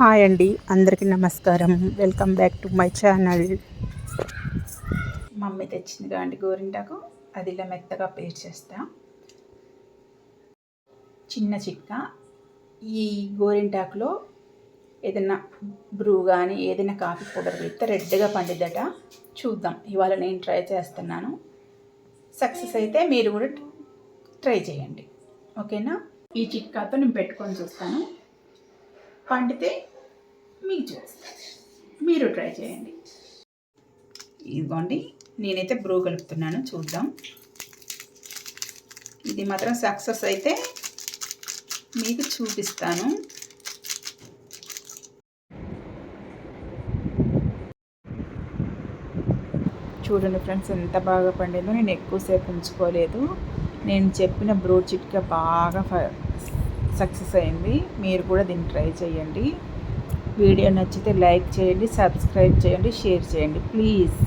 Hi అండి. అందరికీ నమస్కారం. Welcome back to my channel mummy తెచ్చింది కాండి గోరింటాకు. అది ఇలా మెత్తగా పేస్ట్ చేస్తా. చిన్న చిక్క ఈ గోరింటాకులో ఏదైనా బ్రూ కానీ ఏదైనా కాఫీ పౌడర్ పెడితే రెడ్గా పండిద్దట. చూద్దాం. ఇవాళ నేను ట్రై చేస్తున్నాను. సక్సెస్ అయితే మీరు కూడా ట్రై చేయండి. ఓకేనా? ఈ చిక్కాతో నేను పెట్టుకొని చూస్తాను. పండితే మీకు చూస్తాను మీరు ట్రై చేయండి. ఇదిగోండి నేనైతే బ్రూ కలుపుతున్నాను చూద్దాం. ఇది మాత్రం సక్సెస్ అయితే మీకు చూపిస్తాను. చూడండి ఫ్రెండ్స్ ఎంత బాగా పండిందో. నేను ఎక్కువసేపు ఉంచుకోలేదు. నేను చెప్పిన బ్రూ చిట్కా బాగా సక్సెస్ అయింది. మీరు కూడా దీన్ని ట్రై చేయండి. వీడియో నచ్చితే లైక్ చేయండి సబ్స్క్రైబ్ చేయండి షేర్ చేయండి. ప్లీజ్.